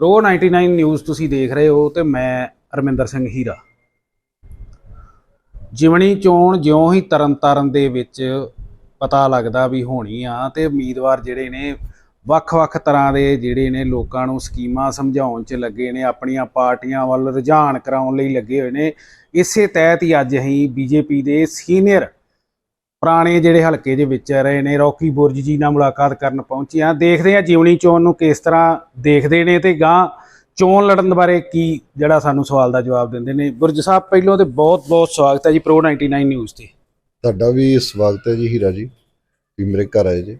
Pro 99 news ਤੁਸੀਂ ਦੇਖ ਰਹੇ ਹੋ ਤੇ ਮੈਂ ਅਰਮਿੰਦਰ ਸਿੰਘ ਹੀਰਾ। ਜਿਵਣੀ ਚੋਣ ਜਿਉਂ ਹੀ ਤਰਨਤਾਰਨ ਦੇ ਵਿੱਚ ਪਤਾ ਲੱਗਦਾ ਵੀ ਹੋਣੀ ਆ ਤੇ ਉਮੀਦਵਾਰ ਜਿਹੜੇ ਨੇ ਵੱਖ-ਵੱਖ ਤਰ੍ਹਾਂ ਦੇ ਜਿਹੜੇ ਨੇ ਲੋਕਾਂ ਨੂੰ ਸਕੀਮਾਂ ਸਮਝਾਉਣ 'ਚ ਲੱਗੇ ਨੇ, ਆਪਣੀਆਂ ਪਾਰਟੀਆਂ ਵੱਲ ਰੁਝਾਨ ਕਰਾਉਣ ਲਈ ਲੱਗੇ ਹੋਏ ਨੇ। ਇਸੇ ਤਹਿਤ ਹੀ ਅੱਜ ਅਸੀਂ ਬੀਜੇਪੀ ਦੇ ਸੀਨੀਅਰ ਪੁਰਾਣੇ ਜਿਹੜੇ ਹਲਕੇ ਦੇ ਵਿੱਚ ਰਹੇ ਨੇ ਰੌਕੀ ਬੁਰਜ ਜੀ ਨਾਲ ਮੁਲਾਕਾਤ ਕਰਨ ਪਹੁੰਚੇ ਆ ਦੇਖਦੇ ਆ ਜਿਵਣੀ ਚੋਣ ਨੂੰ ਕਿਸ ਤਰ੍ਹਾਂ ਦੇਖਦੇ ਨੇ ਤੇ ਗਾਂ ਚੋਣ ਲੜਨ ਬਾਰੇ ਕੀ ਜਿਹੜਾ ਸਾਨੂੰ ਸਵਾਲ ਦਾ ਜਵਾਬ ਦਿੰਦੇ ਨੇ। ਬੁਰਜ ਸਾਹਿਬ ਪਹਿਲੋਂ ਤੇ ਬਹੁਤ ਬਹੁਤ ਸਵਾਗਤ ਹੈ ਜੀ ਪ੍ਰੋ 99 ਨਿਊਜ਼ ਤੇ। ਤੁਹਾਡਾ ਵੀ ਸਵਾਗਤ ਹੈ ਜੀ ਹੀਰਾ ਜੀ ਵੀ ਮੇਰੇ ਘਰ ਆਏ ਜੀ।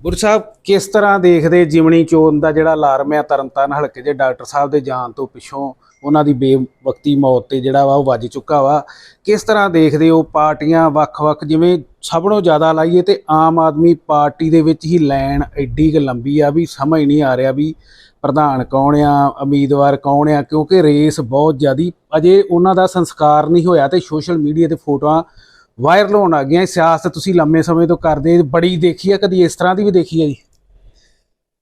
ਬੁਰਜ ਸਾਹਿਬ ਕਿਸ ਤਰ੍ਹਾਂ ਦੇਖਦੇ ਜਿਮਣੀ ਚੋਣ ਦਾ ਜਿਹੜਾ ਅਲਾਰਮ ਹੈ ਤਰਨਤਾਰਨ ਹਲਕੇ ਦੇ ਡਾਕਟਰ ਸਾਹਿਬ ਦੇ ਜਾਣ ਤੋਂ ਪਿੱਛੋਂ? ਉਹਨਾਂ ਦੀ ਬੇਵਕਤੀ ਮੌਤ ਤੇ ਜਿਹੜਾ ਵਾ ਉਹ ਵੱਜ ਚੁੱਕਾ ਵਾ। ਕਿਸ ਤਰ੍ਹਾਂ ਦੇਖਦੇ ਹੋ ਪਾਰਟੀਆਂ ਵੱਖ-ਵੱਖ ਜਿਵੇਂ ਸਭ ਨੂੰ ਜ਼ਿਆਦਾ ਲਾਈਏ ਤੇ ਆਮ ਆਦਮੀ ਪਾਰਟੀ ਦੇ ਵਿੱਚ ਹੀ ਲਾਈਨ ਐਡੀ ਕੁ ਲੰਬੀ ਆ ਵੀ ਸਮਝ ਨਹੀਂ ਆ ਰਿਹਾ ਵੀ ਪ੍ਰਧਾਨ ਕੌਣ ਆ, ਉਮੀਦਵਾਰ ਕੌਣ ਆ, ਕਿਉਂਕਿ ਰੇਸ ਬਹੁਤ ਜ਼ਿਆਦੀ, ਅਜੇ ਉਹਨਾਂ ਦਾ ਸੰਸਕਾਰ ਨਹੀਂ ਹੋਇਆ ਤੇ ਸੋਸ਼ਲ ਮੀਡੀਆ ਤੇ ਫੋਟੋਆਂ ਵਾਇਰਲ ਹੋਣ ਆ ਗਈਆਂ। ਸਿਆਸਤ ਤੁਸੀਂ ਲੰਮੇ ਸਮੇਂ ਤੋਂ ਕਰਦੇ, ਬੜੀ ਦੇਖੀ ਆ ਕਦੀ ਇਸ ਤਰ੍ਹਾਂ ਦੀ ਵੀ ਦੇਖੀ ਆ ਜੀ?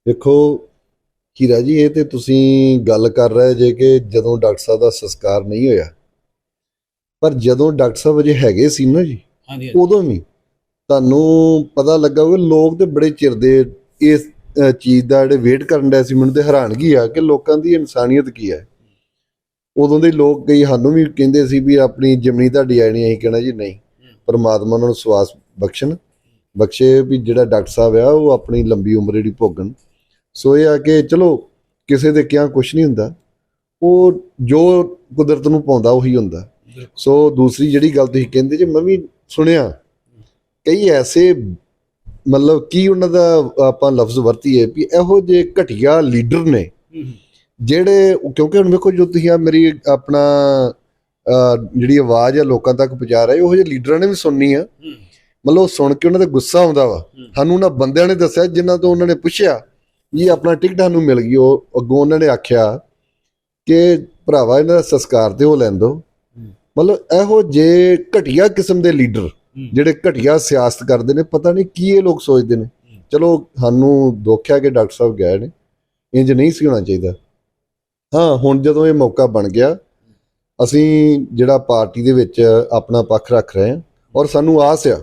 ਦੇਖੋ ਹੀਰਾ ਜੀ ਇਹ ਤੇ ਤੁਸੀਂ ਗੱਲ ਕਰ ਰਹੇ ਜੇ ਕਿ ਜਦੋਂ ਡਾਕਟਰ ਸਾਹਿਬ ਦਾ ਸੰਸਕਾਰ ਨਹੀਂ ਹੋਇਆ ਪਰ ਜਦੋਂ ਡਾਕਟਰ ਸਾਹਿਬ ਅਜੇ ਹੈਗੇ ਸੀ ਨਾ ਜੀ ਹਾਂਜੀ ਉਦੋਂ ਵੀ ਤੁਹਾਨੂੰ ਪਤਾ ਲੱਗਾ ਕਿ ਲੋਕ ਤੇ ਬੜੇ ਚਿਰ ਦੇ ਇਸ ਚੀਜ਼ ਦਾ ਜਿਹੜੇ ਵੇਟ ਕਰਨ ਦਾ ਸੀ ਮੈਨੂੰ ਤੇ ਹੈਰਾਨਗੀ ਆ ਕਿ ਲੋਕਾਂ ਦੀ ਇਨਸਾਨੀਅਤ ਕੀ ਹੈ? ਉਦੋਂ ਦੇ ਲੋਕ ਕਈ ਸਾਨੂੰ ਵੀ ਕਹਿੰਦੇ ਸੀ ਵੀ ਆਪਣੀ ਜਮਨੀ ਤੁਹਾਡੀ ਆਣੀ ਅਸੀਂ ਕਹਿਣਾ ਜੀ ਨਹੀਂ। ਪਰਮਾਤਮਾ ਉਹਨਾਂ ਨੂੰ ਸਵਾਸ ਬਖਸ਼ਣ ਬਖਸ਼ੇ ਵੀ ਜਿਹੜਾ ਡਾਕਟਰ ਸਾਹਿਬ ਆ ਉਹ ਆਪਣੀ ਲੰਬੀ ਉਮਰ ਜਿਹੜੀ ਭੋਗਣ। ਸੋ ਇਹ ਆ ਕਿ ਚਲੋ ਕਿਸੇ ਦੇ ਕਿਹਾ ਕੁਝ ਨਹੀਂ ਹੁੰਦਾ। ਉਹ ਜੋ ਕੁਦਰਤ ਨੂੰ ਪਾਉਂਦਾ ਉਹੀ ਹੁੰਦਾ। ਸੋ ਦੂਸਰੀ ਜਿਹੜੀ ਗੱਲ ਤੁਸੀਂ ਕਹਿੰਦੇ ਜੇ ਮੈਂ ਵੀ ਸੁਣਿਆ ਕਈ ਐਸੇ ਮਤਲਬ ਕੀ ਉਹਨਾਂ ਦਾ ਆਪਾਂ ਲਫ਼ਜ਼ ਵਰਤੀਏ ਵੀ ਇਹੋ ਜਿਹੇ ਘਟੀਆ ਲੀਡਰ ਨੇ ਜਿਹੜੇ ਕਿਉਂਕਿ ਹੁਣ ਵੇਖੋ ਜੋ ਤੁਸੀਂ ਆ ਮੇਰੀ ਆਪਣਾ ਜਿਹੜੀ ਆਵਾਜ਼ ਆ ਲੋਕਾਂ ਤੱਕ ਪਹੁੰਚਾ ਰਹੇ ਉਹ ਜਿਹੇ ਲੀਡਰਾਂ ਨੇ ਵੀ ਸੁਣਨੀ ਆ। ਮਤਲਬ ਸੁਣ ਕੇ ਉਹਨਾਂ ਦਾ ਗੁੱਸਾ ਆਉਂਦਾ ਵਾ। ਸਾਨੂੰ ਉਹਨਾਂ ਬੰਦਿਆਂ ਨੇ ਦੱਸਿਆ ਜਿਨ੍ਹਾਂ ਤੋਂ ਉਹਨਾਂ ਨੇ ਪੁੱਛਿਆ ਜੀ ਆਪਣਾ ਟਿਕਟ ਸਾਨੂੰ ਮਿਲ ਗਈ। ਉਹ ਅੱਗੋਂ ਉਹਨਾਂ ਨੇ ਆਖਿਆ ਕਿ ਭਰਾਵਾ ਇਹਨਾਂ ਦਾ ਸੰਸਕਾਰ ਤੇ ਉਹ ਲੈਣ ਦੋ। ਮਤਲਬ ਇਹੋ ਜੇ ਘਟੀਆ ਕਿਸਮ ਦੇ ਲੀਡਰ ਜਿਹੜੇ ਘਟੀਆ ਸਿਆਸਤ ਕਰਦੇ ਨੇ ਪਤਾ ਨਹੀਂ ਕੀ ਇਹ ਲੋਕ ਸੋਚਦੇ ਨੇ। ਚਲੋ ਸਾਨੂੰ ਦੁੱਖ ਹੈ ਕਿ ਡਾਕਟਰ ਸਾਹਿਬ ਗਏ ਨੇ। ਇੰਜ ਨਹੀਂ ਸੀ ਹੋਣਾ ਚਾਹੀਦਾ। ਹਾਂ ਹੁਣ ਜਦੋਂ ਇਹ ਮੌਕਾ ਬਣ ਗਿਆ ਅਸੀਂ ਜਿਹੜਾ ਪਾਰਟੀ ਦੇ ਵਿੱਚ ਆਪਣਾ ਪੱਖ ਰੱਖ ਰਹੇ ਹਾਂ ਔਰ ਸਾਨੂੰ ਆਸ ਆ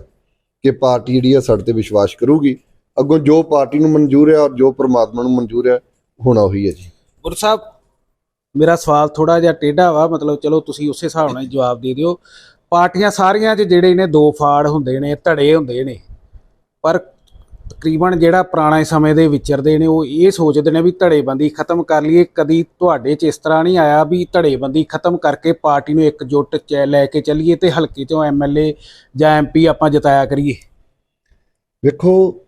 ਕਿ ਪਾਰਟੀ ਜਿਹੜੀ ਆ ਸਾਡੇ ਤੇ ਵਿਸ਼ਵਾਸ ਕਰੂਗੀ। ਅੱਗੋਂ ਜੋ ਪਾਰਟੀ ਨੂੰ ਮਨਜ਼ੂਰ ਹੈ ਔਰ ਜੋ ਪ੍ਰਮਾਤਮਾ ਨੂੰ ਮਨਜ਼ੂਰ ਹੈ ਹੋਣਾ ਉਹੀ ਹੈ ਜੀ। ਗੁਰ ਸਾਹਿਬ ਮੇਰਾ ਸਵਾਲ ਥੋੜਾ ਜਿਹਾ ਟੇਢਾ ਵਾ ਮਤਲਬ ਚਲੋ ਤੁਸੀਂ ਉਸੇ ਹਿਸਾਬ ਨਾਲ ਜਵਾਬ ਦੇ ਦਿਓ। ਪਾਰਟੀਆਂ ਸਾਰੀਆਂ 'ਚ ਜਿਹੜੇ ਨੇ ਦੋ ਫਾੜ ਹੁੰਦੇ ਨੇ ਧੜੇ ਹੁੰਦੇ ਨੇ ਪਰ ਤਕਰੀਬਨ ਜਿਹੜਾ ਪੁਰਾਣੇ ਸਮੇਂ ਦੇ ਵਿਚਰਦੇ ਨੇ ਉਹ ਇਹ ਸੋਚਦੇ ਨੇ ਵੀ ਧੜੇਬੰਦੀ ਖਤਮ ਕਰ ਲਈਏ। ਕਦੀ ਤੁਹਾਡੇ 'ਚ ਇਸ ਤਰ੍ਹਾਂ ਨਹੀਂ ਆਇਆ ਵੀ ਧੜੇਬੰਦੀ ਖਤਮ ਕਰਕੇ ਪਾਰਟੀ ਨੂੰ ਇਕਜੁੱਟ 'ਚ ਲੈ ਕੇ ਚੱਲੀਏ ਤੇ ਹਲਕੇ 'ਚੋਂ ਐਮਐਲਏ ਜਾਂ ਐਮਪੀ ਆਪਾਂ ਜਿਤਾਇਆ ਕਰੀਏ? ਵੇਖੋ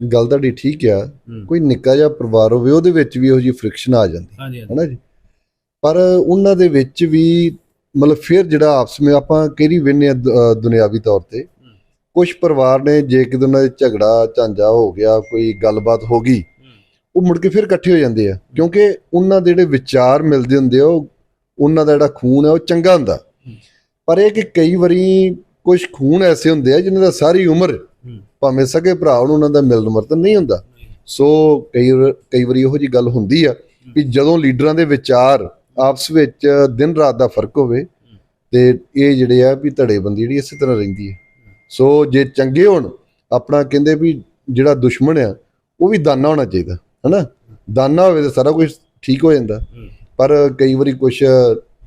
ਗੱਲ ਤੁਹਾਡੀ ਠੀਕ ਆ ਕੋਈ ਨਿੱਕਾ ਜਿਹਾ ਪਰਿਵਾਰ ਹੋਵੇ ਉਹਦੇ ਵਿੱਚ ਵੀ ਇਹੋ ਜਿਹੀ ਫ੍ਰਿਕਸ਼ਨ ਆ ਜਾਂਦੀ। ਹੈ ਨਾ ਜੀ? ਪਰ ਉਹਨਾਂ ਦੇ ਵਿੱਚ ਵੀ ਮਤਲਬ ਫਿਰ ਜਿਹੜਾ ਆਪਸ ਵਿੱਚ ਆਪਾਂ ਕਿਹੜੀ ਵਿੰਨੇ ਆ ਦੁਨਿਆਵੀ ਤੌਰ ਤੇ ਕੁਝ ਪਰਿਵਾਰ ਨੇ ਜੇ ਕਿਤੇ ਉਹਨਾਂ ਦੇ ਝਗੜਾ ਝਾਂਜਾ ਹੋ ਗਿਆ ਕੋਈ ਗੱਲਬਾਤ ਹੋ ਗਈ ਉਹ ਮੁੜ ਕੇ ਫਿਰ ਇਕੱਠੇ ਹੋ ਜਾਂਦੇ ਆ। ਕਿਉਂਕਿ ਉਹਨਾਂ ਦੇ ਜਿਹੜੇ ਵਿਚਾਰ ਮਿਲਦੇ ਹੁੰਦੇ ਆ ਉਹ ਉਹਨਾਂ ਦਾ ਜਿਹੜਾ ਖੂਨ ਹੈ ਉਹ ਚੰਗਾ ਹੁੰਦਾ। ਪਰ ਇਹ ਕਿ ਕਈ ਵਾਰੀ ਕੁਝ ਖੂਨ ਐਸੇ ਹੁੰਦੇ ਆ ਜਿਨ੍ਹਾਂ ਦਾ ਸਾਰੀ ਉਮਰ ਭਾਵੇਂ ਸਕੇ ਭਰਾ ਨੂੰ ਉਹਨਾਂ ਦਾ ਮਿਲਨ ਵਰਤਨ ਨਹੀਂ ਹੁੰਦਾ। ਸੋ ਕਈ ਕਈ ਵਾਰੀ ਇਹੋ ਜੀ ਗੱਲ ਹੁੰਦੀ ਆ ਕਿ ਜਦੋਂ ਲੀਡਰਾਂ ਦੇ ਵਿਚਾਰ ਆਪਸ ਵਿੱਚ ਦਿਨ ਰਾਤ ਦਾ ਫ਼ਰਕ ਹੋਵੇ ਤੇ ਇਹ ਜਿਹੜੇ ਆ ਵੀ ਧੜੇਬੰਦੀ ਜਿਹੜੀ ਇਸੇ ਤਰ੍ਹਾਂ ਰਹਿੰਦੀ ਹੈ ਸੋ ਜੇ ਚੰਗੇ ਹੋਣ, ਆਪਣਾ ਕਹਿੰਦੇ ਵੀ ਜਿਹੜਾ ਦੁਸ਼ਮਣ ਆ, ਉਹ ਵੀ ਦਾਨਾ ਹੋਣਾ ਚਾਹੀਦਾ, ਹਨਾ? ਦਾਨਾ ਹੋਵੇ ਤਾਂ ਸਾਰਾ ਕੁਝ ਠੀਕ ਹੋ ਜਾਂਦਾ। ਪਰ ਕਈ ਵਾਰੀ ਕੁਝ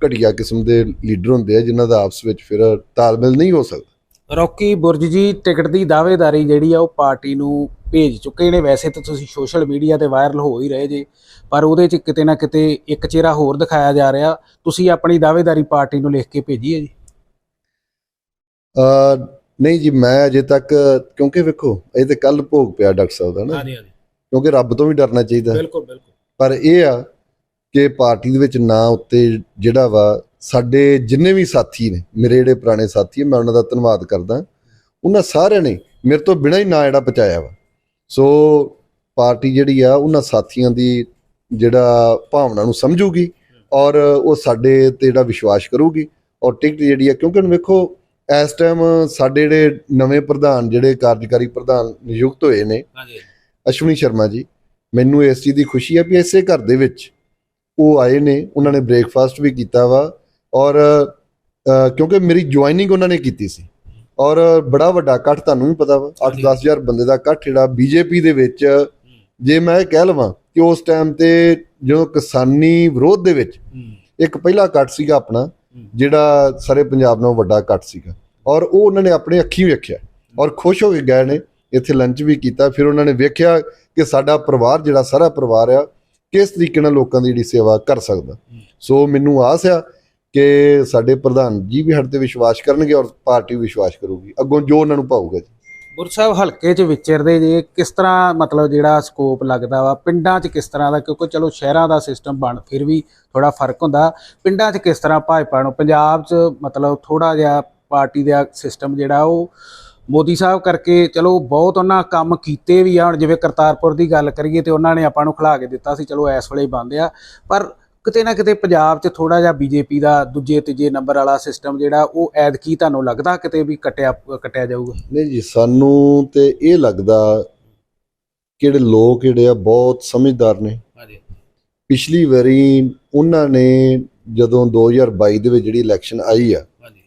ਘਟੀਆ ਕਿਸਮ ਦੇ ਲੀਡਰ ਹੁੰਦੇ ਆ, ਜਿਨ੍ਹਾਂ ਦਾ ਆਪਸ ਵਿੱਚ ਫਿਰ ਤਾਲਮੇਲ ਨਹੀਂ ਹੋ ਸਕਦਾ। ਰੌਕੀ ਬੁਰਜ ਜੀ ਟਿਕਟ ਦੀ ਦਾਅਵੇਦਾਰੀ ਜਿਹੜੀ ਆ ਉਹ ਪਾਰਟੀ ਨੂੰ ਭੇਜ ਚੁੱਕੇ ਨੇ। ਵੈਸੇ ਤਾਂ ਤੁਸੀਂ ਸੋਸ਼ਲ ਮੀਡੀਆ ਤੇ ਵਾਇਰਲ ਹੋ ਹੀ ਰਹੇ ਜੇ ਪਰ ਉਹਦੇ 'ਚ ਕਿਤੇ ਨਾ ਕਿਤੇ ਇੱਕ ਚਿਹਰਾ ਹੋਰ ਦਿਖਾਇਆ ਜਾ ਰਿਹਾ। ਤੁਸੀਂ ਆਪਣੀ ਦਾਅਵੇਦਾਰੀ ਪਾਰਟੀ ਨੂੰ ਲਿਖ ਕੇ ਭੇਜੀ ਹੈ ਜੀ। ਅ ਨਹੀਂ ਜੀ ਮੈਂ ਅਜੇ ਤੱਕ ਕਿਉਂਕਿ ਵੇਖੋ ਇਹ ਤੇ ਕੱਲ ਭੋਗ ਪਿਆ ਡਾਕਟਰ ਸਾਹਿਬ ਦਾ ਨਾ। ਹਾਂਜੀ ਹਾਂਜੀ। ਕਿਉਂਕਿ ਰੱਬ ਤੋਂ ਵੀ ਡਰਨਾ ਚਾਹੀਦਾ। ਬਿਲਕੁਲ ਬਿਲਕੁਲ। ਪਰ ਇਹ ਆ ਕਿ ਪਾਰਟੀ ਦੇ ਵਿੱਚ ਨਾਂ ਉੱਤੇ ਜਿਹੜਾ ਵਾ ਸਾਡੇ ਜਿੰਨੇ ਵੀ ਸਾਥੀ ਨੇ ਮੇਰੇ ਜਿਹੜੇ ਪੁਰਾਣੇ ਸਾਥੀ ਆ ਮੈਂ ਉਹਨਾਂ ਦਾ ਧੰਨਵਾਦ ਕਰਦਾ। ਉਹਨਾਂ ਸਾਰਿਆਂ ਨੇ ਮੇਰੇ ਤੋਂ ਬਿਨਾਂ ਹੀ ਨਾਂ ਜਿਹੜਾ ਪਹੁੰਚਾਇਆ ਵਾ। ਸੋ ਪਾਰਟੀ ਜਿਹੜੀ ਆ ਉਹਨਾਂ ਸਾਥੀਆਂ ਦੀ ਜਿਹੜਾ ਭਾਵਨਾ ਨੂੰ ਸਮਝੂਗੀ ਔਰ ਉਹ ਸਾਡੇ ਤੇ ਜਿਹੜਾ ਵਿਸ਼ਵਾਸ ਕਰੂਗੀ ਔਰ ਟਿਕਟ ਜਿਹੜੀ ਆ ਕਿਉਂਕਿ ਹੁਣ ਵੇਖੋ ਇਸ ਟਾਈਮ ਸਾਡੇ ਜਿਹੜੇ ਨਵੇਂ ਪ੍ਰਧਾਨ ਜਿਹੜੇ ਕਾਰਜਕਾਰੀ ਪ੍ਰਧਾਨ ਨਿਯੁਕਤ ਹੋਏ ਨੇ ਹਾਂਜੀ। ਅਸ਼ਵਨੀ ਸ਼ਰਮਾ ਜੀ ਮੈਨੂੰ ਇਸ ਚੀਜ਼ ਦੀ ਖੁਸ਼ੀ ਹੈ ਵੀ ਇਸੇ ਘਰ ਦੇ ਵਿੱਚ ਉਹ ਆਏ ਨੇ ਉਹਨਾਂ ਨੇ ਬ੍ਰੇਕਫਾਸਟ ਵੀ ਕੀਤਾ ਵਾ ਔਰ ਕਿਉਂਕਿ ਮੇਰੀ ਜੁਆਇਨਿੰਗ ਉਹਨਾਂ ਨੇ ਕੀਤੀ ਸੀ। ਔਰ ਬੜਾ ਵੱਡਾ ਇਕੱਠ ਤੁਹਾਨੂੰ ਵੀ ਪਤਾ ਵਾ 8-10000 ਬੰਦੇ ਦਾ ਇਕੱਠ ਜਿਹੜਾ ਬੀਜੇਪੀ ਦੇ ਵਿੱਚ ਜੇ ਮੈਂ ਇਹ ਕਹਿ ਲਵਾਂ ਕਿ ਉਸ ਟਾਈਮ ਤੇ ਜਦੋਂ ਕਿਸਾਨੀ ਵਿਰੋਧ ਦੇ ਵਿੱਚ ਇੱਕ ਪਹਿਲਾ ਇਕੱਠ ਸੀਗਾ ਆਪਣਾ ਜਿਹੜਾ ਸਾਰੇ ਪੰਜਾਬ ਨਾਲੋਂ ਵੱਡਾ ਇਕੱਠ ਸੀਗਾ। ਔਰ ਉਹ ਉਹਨਾਂ ਨੇ ਆਪਣੇ ਅੱਖੀਂ ਵੇਖਿਆ ਔਰ ਖੁਸ਼ ਹੋ ਕੇ ਗਏ ਨੇ ਇੱਥੇ ਲੰਚ ਵੀ ਕੀਤਾ ਫਿਰ ਉਹਨਾਂ ਨੇ ਵੇਖਿਆ ਕਿ ਸਾਡਾ ਪਰਿਵਾਰ ਜਿਹੜਾ ਸਾਰਾ ਪਰਿਵਾਰ ਆ ਕਿਸ ਤਰੀਕੇ ਨਾਲ ਲੋਕਾਂ ਦੀ ਜਿਹੜੀ ਸੇਵਾ ਕਰ ਸਕਦਾ। ਸੋ ਮੈਨੂੰ ਆਸ ਆ ਕਿ ਸਾਡੇ ਪ੍ਰਧਾਨ ਜੀ ਵੀ ਸਾਡੇ ਤੇ ਵਿਸ਼ਵਾਸ ਕਰਨਗੇ ਔਰ ਪਾਰਟੀ ਵੀ ਵਿਸ਼ਵਾਸ ਕਰੂਗੀ। ਅੱਗੋਂ ਜੋ ਉਹਨਾਂ ਨੂੰ ਪਾਊਗਾ ਜੀ। ਗੁਰ ਸਾਹਿਬ, ਹਲਕੇ 'ਚ ਵਿਚਰਦੇ ਜੇ, ਕਿਸ ਤਰ੍ਹਾਂ ਮਤਲਬ ਜਿਹੜਾ ਸਕੋਪ ਲੱਗਦਾ ਵਾ, ਪਿੰਡਾਂ 'ਚ ਕਿਸ ਤਰ੍ਹਾਂ ਦਾ? ਕਿਉਂਕਿ ਚਲੋ ਸ਼ਹਿਰਾਂ ਦਾ ਸਿਸਟਮ ਬਣ, ਫਿਰ ਵੀ ਥੋੜਾ ਫ਼ਰਕ ਹੁੰਦਾ। ਪਿੰਡਾਂ 'ਚ ਕਿਸ ਤਰ੍ਹਾਂ ਭਾਜਪਾ ਨੂੰ? ਪੰਜਾਬ 'ਚ ਮਤਲਬ ਥੋੜਾ ਜਿਹਾ ਪਾਰਟੀ ਦਾ ਸਿਸਟਮ ਜਿਹੜਾ, ਉਹ ਮੋਦੀ ਸਾਹਿਬ ਕਰਕੇ ਚਲੋ ਬਹੁਤ ਉਹਨਾਂ ਕੰਮ ਕੀਤੇ ਵੀ ਆ। ਹੁਣ ਜਿਵੇਂ ਕਰਤਾਰਪੁਰ ਦੀ ਗੱਲ ਕਰੀਏ ਤੇ ਉਹਨਾਂ ਨੇ ਆਪਾਂ ਨੂੰ ਖਿਲਾ ਕੇ ਦਿੱਤਾ ਸੀ, ਚਲੋ ਇਸ ਵੇਲੇ ਬੰਦ ਆ। ਪਰ ਕਿਤੇ ਨਾ ਕਿਤੇ ਪੰਜਾਬ 'ਚ ਥੋੜਾ ਜਿਹਾ ਬੀਜੇਪੀ ਦਾ ਦੂਜੇ ਤੀਜੇ ਨੰਬਰ ਵਾਲਾ ਸਿਸਟਮ ਜਿਹੜਾ ਉਹ ਐਦਕੀ ਤੁਹਾਨੂੰ ਲੱਗਦਾ ਕਿਤੇ ਵੀ ਕਟਿਆ ਕਟਿਆ ਜਾਊਗਾ? ਨਹੀਂ ਜੀ ਸਾਨੂੰ ਤੇ ਇਹ ਲੱਗਦਾ ਕਿ ਜਿਹੜੇ ਲੋਕ ਜਿਹੜੇ ਆ ਬਹੁਤ ਸਮਝਦਾਰ ਨੇ। ਹਾਂਜੀ। ਪਿਛਲੀ ਵਾਰੀ ਉਹਨਾਂ ਨੇ ਜਦੋਂ 2022 ਦੇ ਵਿੱਚ ਜਿਹੜੀ ਇਲੈਕਸ਼ਨ ਆਈ ਆ ਹਾਂਜੀ।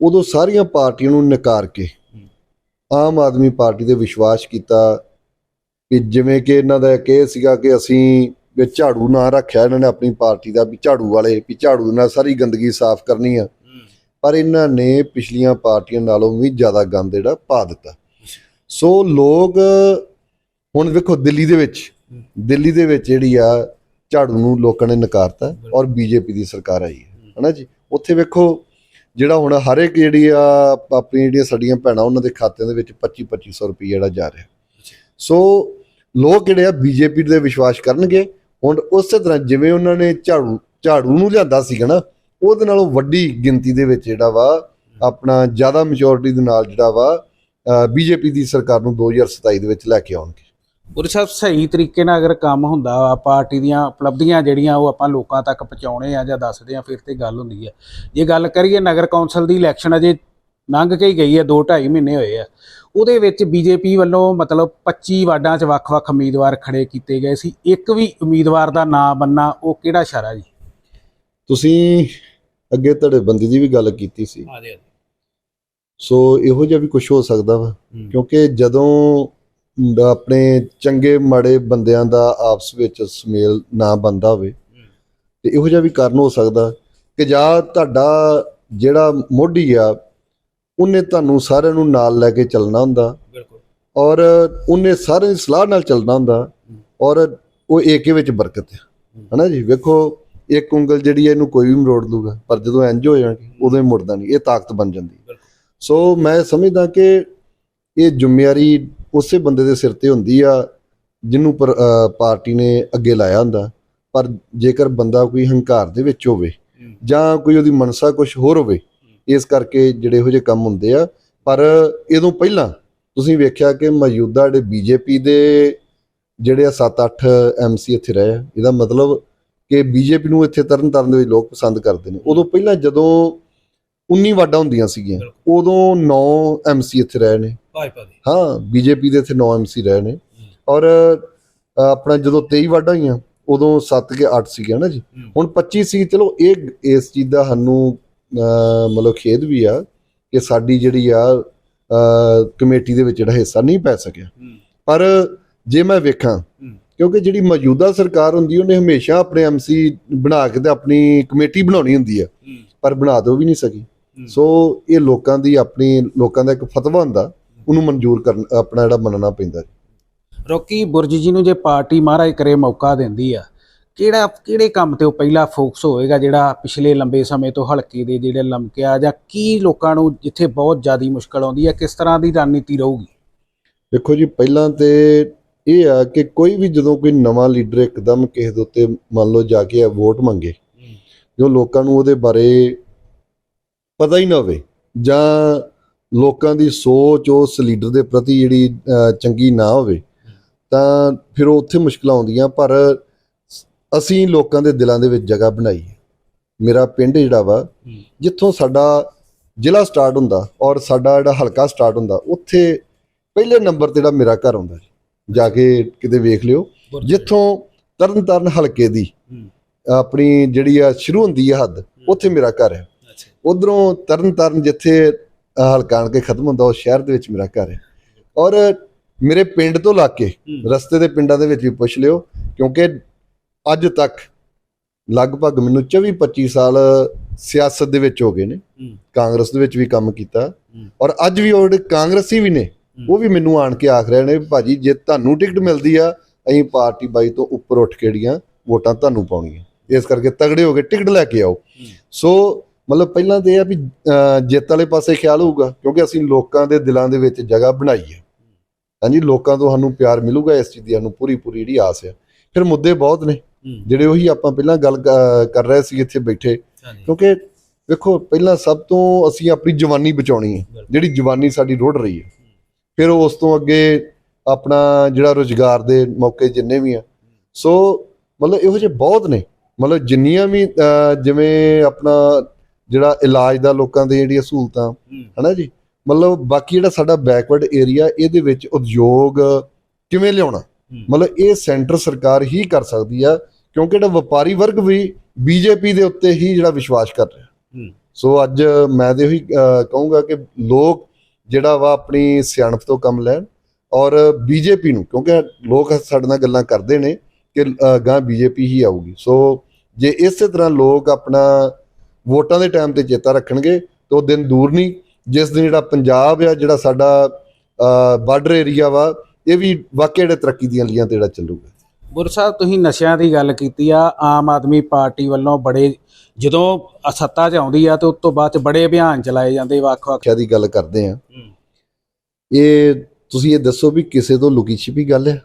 ਉਦੋਂ ਸਾਰੀਆਂ ਪਾਰਟੀਆਂ ਨੂੰ ਨਕਾਰ ਕੇ ਆਮ ਆਦਮੀ ਪਾਰਟੀ ਤੇ ਵਿਸ਼ਵਾਸ ਕੀਤਾ ਕਿ ਜਿਵੇਂ ਕਿ ਇਹਨਾਂ ਦਾ ਇਹ ਸੀਗਾ ਕਿ ਅਸੀਂ ਵੀ ਝਾੜੂ ਨਾਂ ਰੱਖਿਆ ਇਹਨਾਂ ਨੇ ਆਪਣੀ ਪਾਰਟੀ ਦਾ ਵੀ ਝਾੜੂ ਵਾਲੇ ਵੀ ਝਾੜੂ ਨਾਲ ਸਾਰੀ ਗੰਦਗੀ ਸਾਫ਼ ਕਰਨੀ ਆ। ਪਰ ਇਹਨਾਂ ਨੇ ਪਿਛਲੀਆਂ ਪਾਰਟੀਆਂ ਨਾਲੋਂ ਵੀ ਜ਼ਿਆਦਾ ਗੰਦ ਜਿਹੜਾ ਪਾ ਦਿੱਤਾ। ਸੋ ਲੋਕ ਹੁਣ ਵੇਖੋ ਦਿੱਲੀ ਦੇ ਵਿੱਚ ਦਿੱਲੀ ਦੇ ਵਿੱਚ ਜਿਹੜੀ ਆ ਝਾੜੂ ਨੂੰ ਲੋਕਾਂ ਨੇ ਨਕਾਰਤਾ ਔਰ ਬੀਜੇਪੀ ਦੀ ਸਰਕਾਰ ਆਈ ਹੈ। ਹਨਾ ਜੀ? ਉੱਥੇ ਵੇਖੋ ਜਿਹੜਾ ਹੁਣ ਹਰ ਇੱਕ ਜਿਹੜੀ ਆ ਆਪਣੀ ਜਿਹੜੀਆਂ ਸਾਡੀਆਂ ਭੈਣਾਂ ਉਹਨਾਂ ਦੇ ਖਾਤਿਆਂ ਦੇ ਵਿੱਚ 25 2500 ਰੁਪਏ ਜਿਹੜਾ ਜਾ ਰਿਹਾ। ਸੋ ਲੋਕ ਜਿਹੜੇ ਆ ਬੀਜੇਪੀ ਦੇ ਵਿਸ਼ਵਾਸ ਕਰਨਗੇ ਹੁਣ ਉਸੇ ਤਰ੍ਹਾਂ ਜਿਵੇਂ ਉਹਨਾਂ ਨੇ ਝਾੜੂ ਝਾੜੂ ਨੂੰ ਲਿਆਂਦਾ ਸੀਗਾ ਨਾ, ਉਹਦੇ ਨਾਲੋਂ ਵੱਡੀ ਗਿਣਤੀ ਦੇ ਵਿੱਚ ਜਿਹੜਾ ਵਾ, ਆਪਣਾ ਜ਼ਿਆਦਾ ਮੈਜੋਰਿਟੀ ਦੇ ਨਾਲ ਜਿਹੜਾ ਵਾ ਬੀਜੇਪੀ ਦੀ ਸਰਕਾਰ ਨੂੰ 2027 ਦੇ ਵਿੱਚ ਲੈ ਕੇ ਆਉਣਗੇ। ਗੁਰੂ ਸਾਹਿਬ, ਸਹੀ ਤਰੀਕੇ ਨਾਲ ਅਗਰ ਕੰਮ ਹੁੰਦਾ ਵਾ, ਪਾਰਟੀ ਦੀਆਂ ਉਪਲਬਧੀਆਂ ਜਿਹੜੀਆਂ ਉਹ ਆਪਾਂ ਲੋਕਾਂ ਤੱਕ ਪਹੁੰਚਾਉਣੇ ਆ ਜਾਂ ਦੱਸਦੇ ਆ, ਫਿਰ ਤੇ ਗੱਲ ਹੁੰਦੀ ਆ। ਜੇ ਗੱਲ ਕਰੀਏ ਨਗਰ ਕੌਂਸਲ ਦੀ ਇਲੈਕਸ਼ਨ ਅਜੇ ਲੰਘ ਕੇ ਹੀ ਗਈ ਹੈ 2 2.5 ਮਹੀਨੇ ਹੋਏ ਆ। ਉਹਦੇ ਵਿੱਚ ਬੀਜੇਪੀ ਵੱਲੋਂ ਮਤਲਬ 25 ਵਾਰਡਾਂ 'ਚ ਵੱਖ-ਵੱਖ ਉਮੀਦਵਾਰ ਖੜੇ ਕੀਤੇ ਗਏ ਸੀ। ਇੱਕ ਵੀ ਉਮੀਦਵਾਰ ਦਾ ਨਾਂ ਬੰਨਾ ਉਹ ਕਿਹੜਾ ਇਸ਼ਾਰਾ ਜੀ? ਤੁਸੀਂ ਅੱਗੇ ਧੜੇਬੰਦੀ ਦੀ ਵੀ ਗੱਲ ਕੀਤੀ ਸੀ। ਹਾਂਜੀ ਸੋ ਇਹੋ ਜਿਹਾ ਵੀ ਕੁਝ ਹੋ ਸਕਦਾ ਵਾ ਕਿਉਂਕਿ ਜਦੋਂ ਆਪਣੇ ਚੰਗੇ ਮਾੜੇ ਬੰਦਿਆਂ ਦਾ ਆਪਸ ਵਿੱਚ ਸੁਮੇਲ ਨਾ ਬੰਦਾ ਹੋਵੇ ਤੇ ਇਹੋ ਜਿਹਾ ਵੀ ਕਾਰਨ ਹੋ ਸਕਦਾ ਕਿ ਜਾਂ ਤੁਹਾਡਾ ਜਿਹੜਾ ਮੋਢੀ ਆ ਉਹਨੇ ਤੁਹਾਨੂੰ ਸਾਰਿਆਂ ਨੂੰ ਨਾਲ ਲੈ ਕੇ ਚੱਲਣਾ ਹੁੰਦਾ। ਬਿਲਕੁਲ। ਔਰ ਉਹਨੇ ਸਾਰਿਆਂ ਦੀ ਸਲਾਹ ਨਾਲ ਚੱਲਣਾ ਹੁੰਦਾ। ਔਰ ਉਹ ਏਕੇ ਵਿੱਚ ਬਰਕਤ ਹੈ ਹਨਾ ਜੀ? ਵੇਖੋ ਇੱਕ ਉਂਗਲ ਜਿਹੜੀ ਹੈ ਇਹਨੂੰ ਕੋਈ ਵੀ ਮਰੋੜ ਦੂਗਾ ਪਰ ਜਦੋਂ ਇੰਜ ਹੋ ਜਾਣਗੇ ਉਦੋਂ ਹੀ ਮੁੜਦਾ ਨਹੀਂ। ਇਹ ਤਾਕਤ ਬਣ ਜਾਂਦੀ। ਸੋ ਮੈਂ ਸਮਝਦਾ ਕਿ ਇਹ ਜ਼ਿੰਮੇਵਾਰੀ ਉਸੇ ਬੰਦੇ ਦੇ ਸਿਰ ਤੇ ਹੁੰਦੀ ਆ ਜਿਹਨੂੰ ਪਾਰਟੀ ਨੇ ਅੱਗੇ ਲਾਇਆ ਹੁੰਦਾ। ਪਰ ਜੇਕਰ ਬੰਦਾ ਕੋਈ ਹੰਕਾਰ ਦੇ ਵਿੱਚ ਹੋਵੇ ਜਾਂ ਕੋਈ ਉਹਦੀ ਮਨਸਾ ਕੁਝ ਹੋਰ ਹੋਵੇ ਇਸ ਕਰਕੇ ਜਿਹੜੇ ਇਹੋ ਜਿਹੇ ਕੰਮ ਹੁੰਦੇ ਆ ਪਰ ਇਹਦੋਂ ਪਹਿਲਾਂ ਤੁਸੀਂ ਵੇਖਿਆ ਕਿ ਮੌਜੂਦਾ ਜਿਹੜੇ ਬੀਜੇਪੀ ਦੇ ਜਿਹੜੇ ਆ 7-8 ਐਮਸੀ ਇੱਥੇ ਰਹੇ ਆ ਇਹਦਾ ਮਤਲਬ ਕਿ ਬੀਜੇਪੀ ਨੂੰ ਇੱਥੇ ਤਰਨ ਤਾਰਨ ਦੇ ਵਿੱਚ ਲੋਕ ਪਸੰਦ ਕਰਦੇ ਨੇ। ਉਦੋਂ ਪਹਿਲਾਂ ਜਦੋਂ 19 ਵਾਰਡਾਂ ਹੁੰਦੀਆਂ ਸੀਗੀਆਂ ਉਦੋਂ 9 ਐਮਸੀ ਇੱਥੇ ਰਹੇ ਨੇ। ਭਾਜਪਾ ਦੀ। ਹਾਂ ਬੀਜੇਪੀ ਦੇ ਇੱਥੇ 9 ਐਮਸੀ ਰਹੇ ਨੇ। ਔਰ ਆਪਣਾ ਜਦੋਂ 23 ਵਾਰਡਾਂ ਹੋਈਆਂ ਉਦੋਂ 7 ਕੇ 8 ਸੀਗੇ ਨਾ ਜੀ। ਹੁਣ 25 ਸੀ ਚਲੋ ਇਹ ਇਸ ਚੀਜ਼ ਦਾ ਸਾਨੂੰ ਮਤਲਬ ਖੇਦ ਵੀ ਆ ਕਿ ਸਾਡੀ ਜਿਹੜੀ ਆ ਕਮੇਟੀ ਦੇ ਵਿੱਚ ਜਿਹੜਾ ਹਿੱਸਾ ਨਹੀਂ ਪੈ ਸਕਿਆ। ਪਰ ਜੇ ਮੈਂ ਵੇਖਾਂ ਕਿਉਂਕਿ ਜਿਹੜੀ ਮੌਜੂਦਾ ਸਰਕਾਰ ਹੁੰਦੀ ਉਹਨੇ ਹਮੇਸ਼ਾ ਆਪਣੇ ਐਮਸੀ ਬਣਾ ਕੇ ਤੇ ਆਪਣੀ ਕਮੇਟੀ ਬਣਾਉਣੀ ਹੁੰਦੀ ਆ ਪਰ ਬਣਾ ਦੋ ਵੀ ਨਹੀਂ ਸਕੀ। ਸੋ ਇਹ ਲੋਕਾਂ ਦੀ ਆਪਣੀ ਲੋਕਾਂ ਦਾ ਇੱਕ ਫਤਵਾ ਹੁੰਦਾ ਉਹਨੂੰ ਮਨਜ਼ੂਰ ਕਰਨ ਆਪਣਾ ਜਿਹੜਾ ਮੰਨਣਾ ਪੈਂਦਾ। ਰੋਕੀ ਬੁਰਜ ਜੀ ਨੂੰ ਜੇ ਪਾਰਟੀ ਮਹਾਰਾਜ ਕਰੇ ਮੌਕਾ ਦਿੰਦੀ ਆ ਕਿਹੜਾ, ਕਿਹੜੇ ਕੰਮ ਤੇ ਉਹ ਪਹਿਲਾ ਫੋਕਸ ਹੋਏਗਾ ਜਿਹੜਾ ਪਿਛਲੇ ਲੰਬੇ ਸਮੇਂ ਤੋਂ ਹਲਕੇ ਦੇ ਜਿਹੜੇ ਲਮਕਿਆ ਜਾਂ ਕੀ ਲੋਕਾਂ ਨੂੰ ਜਿੱਥੇ ਬਹੁਤ ਜ਼ਿਆਦਾ ਮੁਸ਼ਕਲ ਆਉਂਦੀ ਹੈ ਕਿਸ ਤਰ੍ਹਾਂ ਦੀ ਰਣਨੀਤੀ ਰਹੂਗੀ? ਦੇਖੋ ਜੀ, ਪਹਿਲਾਂ ਤੇ ਇਹ ਆ ਕਿ ਕੋਈ ਵੀ ਜਦੋਂ ਕੋਈ ਨਵਾਂ ਲੀਡਰ ਇੱਕਦਮ ਕਿਸੇ ਦੇ ਉੱਤੇ ਮੰਨ ਲਓ ਜਾ ਕੇ ਵੋਟ ਮੰਗੇ, ਜੋ ਲੋਕਾਂ ਨੂੰ ਉਹਦੇ ਬਾਰੇ ਪਤਾ ਹੀ ਨਾ ਹੋਵੇ ਜਾਂ ਲੋਕਾਂ ਦੀ ਸੋਚ ਉਸ ਲੀਡਰ ਦੇ ਪ੍ਰਤੀ ਜਿਹੜੀ ਚੰਗੀ ਨਾ ਹੋਵੇ, ਤਾਂ ਫਿਰ ਉਹ ਉੱਥੇ ਮੁਸ਼ਕਲਾਂ ਆਉਂਦੀਆਂ, ਪਰ ਅਸੀਂ ਲੋਕਾਂ ਦੇ ਦਿਲਾਂ ਦੇ ਵਿੱਚ ਜਗ੍ਹਾ ਬਣਾਈ ਹੈ। ਮੇਰਾ ਪਿੰਡ ਜਿਹੜਾ ਵਾ ਜਿੱਥੋਂ ਸਾਡਾ ਜ਼ਿਲ੍ਹਾ ਸਟਾਰਟ ਹੁੰਦਾ ਔਰ ਸਾਡਾ ਜਿਹੜਾ ਹਲਕਾ ਸਟਾਰਟ ਹੁੰਦਾ ਉੱਥੇ ਪਹਿਲੇ ਨੰਬਰ ਤੇ ਜਿਹੜਾ ਮੇਰਾ ਘਰ ਆਉਂਦਾ ਜੀ। ਜਾ ਕੇ ਕਿਤੇ ਵੇਖ ਲਿਓ। ਜਿੱਥੋਂ ਤਰਨਤਾਰਨ ਹਲਕੇ ਦੀ। ਆਪਣੀ ਜਿਹੜੀ ਆ ਸ਼ੁਰੂ ਹੁੰਦੀ ਆ ਹੱਦ ਉੱਥੇ ਮੇਰਾ ਘਰ ਹੈ। ਉਧਰੋਂ ਤਰਨਤਾਰਨ ਜਿੱਥੇ ਹਲਕਾ ਕੇ ਖਤਮ ਹੁੰਦਾ ਉਸ ਸ਼ਹਿਰ ਦੇ ਵਿੱਚ ਮੇਰਾ ਘਰ ਹੈ। ਔਰ ਮੇਰੇ ਪਿੰਡ ਤੋਂ ਲਾ ਕੇ। ਰਸਤੇ ਦੇ ਪਿੰਡਾਂ ਦੇ ਵਿੱਚ ਵੀ ਪੁੱਛ ਲਿਓ ਕਿਉਂਕਿ ਅੱਜ ਤੱਕ ਲਗਭਗ ਮੈਨੂੰ 24 25 ਸਾਲ ਸਿਆਸਤ ਦੇ ਵਿੱਚ ਹੋ ਗਏ ਨੇ। ਕਾਂਗਰਸ ਦੇ ਵਿੱਚ ਵੀ ਕੰਮ ਕੀਤਾ। ਔਰ ਅੱਜ ਵੀ ਉਹ ਜਿਹੜੇ ਕਾਂਗਰਸੀ ਵੀ ਨੇ ਉਹ ਵੀ ਮੈਨੂੰ ਆਣ ਕੇ ਆਖ ਰਹੇ ਨੇ ਭਾਜੀ ਜੇ ਤੁਹਾਨੂੰ ਟਿਕਟ ਮਿਲਦੀ ਆ ਅਸੀਂ ਪਾਰਟੀ ਬਾਈ ਤੋਂ ਉੱਪਰ ਉੱਠ ਕੇ ਜਿਹੜੀਆਂ ਵੋਟਾਂ ਤੁਹਾਨੂੰ ਪਾਉਣੀਆਂ। ਇਸ ਕਰਕੇ ਤਗੜੇ ਹੋ ਕੇ ਟਿਕਟ ਲੈ ਕੇ ਆਓ। ਸੋ ਮਤਲਬ ਪਹਿਲਾਂ ਤੇ ਇਹ ਆ ਵੀ ਜਿੱਤ ਵਾਲੇ ਪਾਸੇ ਖਿਆਲ ਹੋਊਗਾ ਕਿਉਂਕਿ ਅਸੀਂ ਲੋਕਾਂ ਦੇ ਦਿਲਾਂ ਦੇ ਵਿੱਚ ਜਗ੍ਹਾ ਬਣਾਈ ਹੈ। ਹਾਂਜੀ ਲੋਕਾਂ ਤੋਂ ਸਾਨੂੰ ਪਿਆਰ ਮਿਲੂਗਾ ਇਸ ਚੀਜ਼ ਦੀ ਸਾਨੂੰ ਪੂਰੀ ਪੂਰੀ ਜਿਹੜੀ ਆਸ ਹੈ ਫਿਰ ਮੁੱਦੇ ਬਹੁਤ ਨੇ। ਜਿਹੜੇ ਉਹੀ ਆਪਾਂ ਪਹਿਲਾਂ ਗੱਲ ਕਰ ਰਹੇ ਸੀ ਇੱਥੇ ਬੈਠੇ। ਕਿਉਂਕਿ ਵੇਖੋ ਪਹਿਲਾਂ ਸਭ ਤੋਂ ਅਸੀਂ ਆਪਣੀ ਜਵਾਨੀ ਬਚਾਉਣੀ ਹੈ। ਜਿਹੜੀ ਜਵਾਨੀ ਸਾਡੀ ਰੁੜ ਰਹੀ ਹੈ। ਫਿਰ ਉਸ ਤੋਂ ਅੱਗੇ ਆਪਣਾ ਜਿਹੜਾ ਰੋਜ਼ਗਾਰ ਦੇ ਮੌਕੇ ਜਿੰਨੇ ਵੀ ਆ। ਸੋ ਮਤਲਬ ਇਹੋ ਜਿਹੇ ਬਹੁਤ ਨੇ। ਮਤਲਬ ਜਿੰਨੀਆਂ ਵੀ ਜਿਵੇਂ ਆਪਣਾ ਜਿਹੜਾ ਇਲਾਜ ਦਾ ਲੋਕਾਂ ਦੇ ਜਿਹੜੀਆਂ ਸਹੂਲਤਾਂ ਹਨਾ ਜੀ? ਮਤਲਬ ਬਾਕੀ ਜਿਹੜਾ ਸਾਡਾ ਬੈਕਵਰਡ ਏਰੀਆ ਇਹਦੇ ਵਿੱਚ ਉਦਯੋਗ ਕਿਵੇਂ ਲਿਆਉਣਾ? ਮਤਲਬ ਇਹ ਸੈਂਟਰ ਸਰਕਾਰ ਹੀ ਕਰ ਸਕਦੀ ਆ ਕਿਉਂਕਿ ਜਿਹੜਾ ਵਪਾਰੀ ਵਰਗ ਵੀ ਬੀਜੇਪੀ ਦੇ ਉੱਤੇ ਹੀ ਜਿਹੜਾ ਵਿਸ਼ਵਾਸ ਕਰ ਰਿਹਾ। ਸੋ ਅੱਜ ਮੈਂ ਤੇ ਉਹੀ ਕਹੂੰਗਾ ਕਿ ਲੋਕ ਜਿਹੜਾ ਵਾ ਆਪਣੀ ਸਿਆਣਪ ਤੋਂ ਕੰਮ ਲੈਣ ਔਰ ਬੀਜੇਪੀ ਨੂੰ ਕਿਉਂਕਿ ਲੋਕ ਸਾਡੇ ਨਾਲ ਗੱਲਾਂ ਕਰਦੇ ਨੇ ਕਿ ਗਾਂ ਬੀਜੇਪੀ ਹੀ ਆਊਗੀ। ਸੋ ਜੇ ਇਸੇ ਤਰ੍ਹਾਂ ਲੋਕ ਆਪਣਾ ਵੋਟਾਂ ਦੇ ਟਾਈਮ ਤੇ ਚੇਤਾ ਰੱਖਣਗੇ ਤਾਂ ਉਹ ਦਿਨ ਦੂਰ ਨਹੀਂ। ਜਿਸ ਦਿਨ ਜਿਹੜਾ ਪੰਜਾਬ ਆ ਜਿਹੜਾ ਸਾਡਾ ਬਾਰਡਰ ਏਰੀਆ ਵਾ ਇਹ ਵੀ ਵਾਕਿਆ ਜਿਹੜੇ ਤਰੱਕੀ ਦੀਆਂ ਲੀਆਂ ਤੇ ਜਿਹੜਾ ਚੱਲੂਗਾ। ਗੁਰ ਸਾਹਿਬ ਤੁਸੀਂ ਨਸ਼ਿਆਂ ਦੀ ਗੱਲ ਕੀਤੀ ਆ ਆਮ ਆਦਮੀ ਪਾਰਟੀ ਵੱਲੋਂ ਬੜੇ ਜਦੋਂ ਸੱਤਾ 'ਚ ਆਉਂਦੀ ਆ ਤੇ ਉਸ ਤੋਂ ਬਾਅਦ ਬੜੇ ਅਭਿਆਨ ਚਲਾਏ ਜਾਂਦੇ ਵੱਖ-ਵੱਖ। ਦੀ ਗੱਲ ਕਰਦੇ ਆ। ਇਹ ਤੁਸੀਂ ਇਹ ਦੱਸੋ ਵੀ ਕਿਸੇ ਤੋਂ ਲੁਕੀ ਛਿਪੀ ਗੱਲ ਹੈ।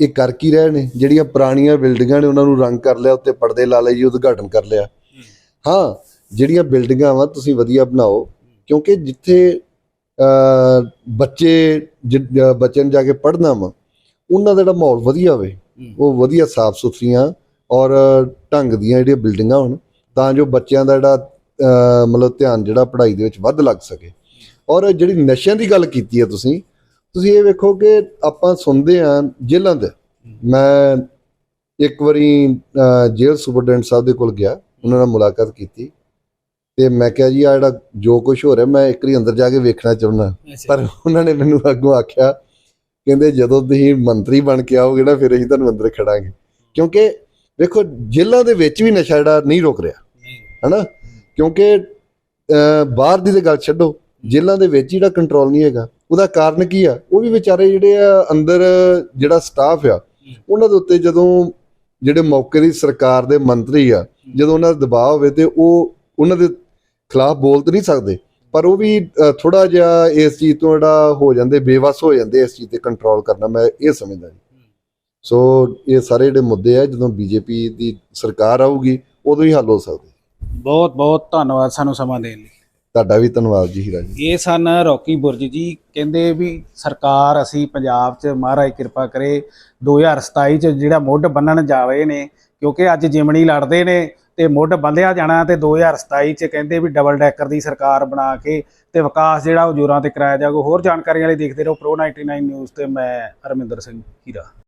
ਇਹ ਕਰ ਕੀ ਰਹੇ ਨੇ? ਜਿਹੜੀਆਂ ਪੁਰਾਣੀਆਂ ਬਿਲਡਿੰਗਾਂ ਨੇ ਉਹਨਾਂ ਨੂੰ ਰੰਗ ਕਰ ਲਿਆ ਉੱਤੇ ਪਰਦੇ ਲਾ ਲਏ ਜੀ ਉਦਘਾਟਨ ਕਰ ਲਿਆ। ਹਾਂ ਜਿਹੜੀਆਂ ਬਿਲਡਿੰਗਾਂ ਵਾ ਤੁਸੀਂ ਵਧੀਆ ਬਣਾਓ ਕਿਉਂਕਿ ਜਿੱਥੇ ਬੱਚੇ ਜਿ- ਅ, ਬੱਚੇ ਨੂੰ ਜਾ ਕੇ ਪੜ੍ਹਨਾ ਵਾ ਉਹਨਾਂ ਦਾ ਜਿਹੜਾ ਮਾਹੌਲ ਵਧੀਆ ਹੋਵੇ ਉਹ ਵਧੀਆ ਸਾਫ਼ ਸੁਥਰੀਆਂ ਔਰ ਢੰਗ ਦੀਆਂ ਜਿਹੜੀਆਂ ਬਿਲਡਿੰਗਾਂ ਹੋਣ ਤਾਂ ਜੋ ਬੱਚਿਆਂ ਦਾ ਜਿਹੜਾ ਮਤਲਬ ਧਿਆਨ ਜਿਹੜਾ ਪੜ੍ਹਾਈ ਦੇ ਵਿੱਚ ਵੱਧ ਲੱਗ ਸਕੇ। ਔਰ ਜਿਹੜੀ ਨਸ਼ਿਆਂ ਦੀ ਗੱਲ ਕੀਤੀ ਹੈ ਤੁਸੀਂ ਤੁਸੀਂ ਇਹ ਵੇਖੋ ਕਿ ਆਪਾਂ ਸੁਣਦੇ ਆ ਜੇਲ੍ਹਾਂ ਦੇ। ਮੈਂ ਇੱਕ ਵਾਰੀ ਜੇਲ੍ਹ ਸੁਪਰਡੈਂਟ ਸਾਹਿਬ ਦੇ ਕੋਲ ਗਿਆ ਉਹਨਾਂ ਨਾਲ ਮੁਲਾਕਾਤ ਕੀਤੀ। ਤੇ ਮੈਂ ਕਿਹਾ ਜੀ ਆ ਜਿਹੜਾ ਜੋ ਕੁਝ ਹੋ ਰਿਹਾ ਮੈਂ ਇੱਕ ਵਾਰੀ ਅੰਦਰ ਜਾ ਕੇ ਵੇਖਣਾ ਚਾਹੁੰਦਾ। ਪਰ ਉਹਨਾਂ ਨੇ ਮੈਨੂੰ ਅੱਗੋਂ ਆਖਿਆ ਕਹਿੰਦੇ ਜਦੋਂ ਤੁਸੀਂ ਮੰਤਰੀ ਬਣ ਕੇ ਆਓਗੇ ਨਾ ਫਿਰ ਅਸੀਂ ਤੁਹਾਨੂੰ ਅੰਦਰ ਖੜਾਂਗੇ। ਕਿਉਂਕਿ ਵੇਖੋ ਜੇਲ੍ਹਾਂ ਦੇ ਵਿੱਚ ਵੀ ਨਸ਼ਾ ਜਿਹੜਾ ਨਹੀਂ ਰੁਕ ਰਿਹਾ। ਹਨਾ? ਕਿਉਂਕਿ ਬਾਹਰ ਦੀ ਤੇ ਗੱਲ ਛੱਡੋ ਜੇਲ੍ਹਾਂ ਦੇ ਵਿੱਚ ਜਿਹੜਾ ਕੰਟਰੋਲ ਨਹੀਂ ਹੈਗਾ। ਉਹਦਾ ਕਾਰਨ ਕੀ ਆ? ਉਹ ਵੀ ਵਿਚਾਰੇ ਜਿਹੜੇ ਆ ਅੰਦਰ ਜਿਹੜਾ ਸਟਾਫ ਆ ਉਹਨਾਂ ਦੇ ਉੱਤੇ ਜਦੋਂ ਜਿਹੜੇ ਮੌਕੇ ਦੀ ਸਰਕਾਰ ਦੇ ਮੰਤਰੀ ਆ ਜਦੋਂ ਉਹਨਾਂ ਦਾ ਦਬਾਅ ਹੋਵੇ ਤੇ ਉਹ ਉਹਨਾਂ ਦੇ ਖਿਲਾਫ ਬੋਲ ਤਾਂ ਨਹੀਂ ਸਕਦੇ ਪਰ ਉਹ ਵੀ ਥੋੜਾ ਜਿਹਾ ਇਸ ਚੀਜ਼ ਤੋਂ ਜਿਹੜਾ ਹੋ ਜਾਂਦੇ ਬੇਵਸ ਹੋ ਜਾਂਦੇ ਇਸ ਚੀਜ਼ ਤੇ ਕੰਟਰੋਲ ਕਰਨਾ ਮੈਂ ਇਹ ਸਮਝਦਾ ਜੀ। ਸੋ ਇਹ ਸਾਰੇ ਜਿਹੜੇ ਮੁੱਦੇ ਆ ਜਦੋਂ ਬੀਜੇਪੀ ਦੀ ਸਰਕਾਰ ਆਊਗੀ ਉਦੋਂ ਹੀ ਹੱਲ ਹੋ ਸਕਦੇ। ਬਹੁਤ ਬਹੁਤ ਧੰਨਵਾਦ ਸਾਨੂੰ ਸਮਾਂ ਦੇਣ ਲਈ। ਤੁਹਾਡਾ ਵੀ ਧੰਨਵਾਦ ਜੀ ਹੀਰਾ ਜੀ। ਇਹ ਸਨ ਰੌਕੀ ਬੁਰਜ ਜੀ ਕਹਿੰਦੇ ਵੀ ਸਰਕਾਰ ਅਸੀਂ ਪੰਜਾਬ 'ਚ ਮਹਾਰਾਜ ਕਿਰਪਾ ਕਰੇ 2027 'ਚ ਜਿਹੜਾ ਮੁੱਢ ਬੰਨਣ ਜਾਵੇ ਨੇ ਕਿਉਂਕਿ ਅੱਜ ਜਿਮਣੀ ਲੜਦੇ ਨੇ ਤੇ ਮੁੱਢ ਬੰਦਿਆ ਜਾਣਾ ਤੇ 2027 'ਚ ਕਹਿੰਦੇ ਵੀ ਡਬਲ ਡੈਕਰ ਦੀ ਸਰਕਾਰ ਬਣਾ ਕੇ ਤੇ ਵਿਕਾਸ ਜਿਹੜਾ ਉਹ ਜੋਰਾਂ ਤੇ ਕਰਾਇਆ ਜਾਊਗਾ। ਹੋਰ ਜਾਣਕਾਰੀਆਂ ਲਈ ਦੇਖਦੇ ਰਹੋ ਪ੍ਰੋ 99 ਨਿਊਜ਼ ਤੇ ਮੈਂ ਅਰਮਿੰਦਰ ਸਿੰਘ ਹੀਰਾ।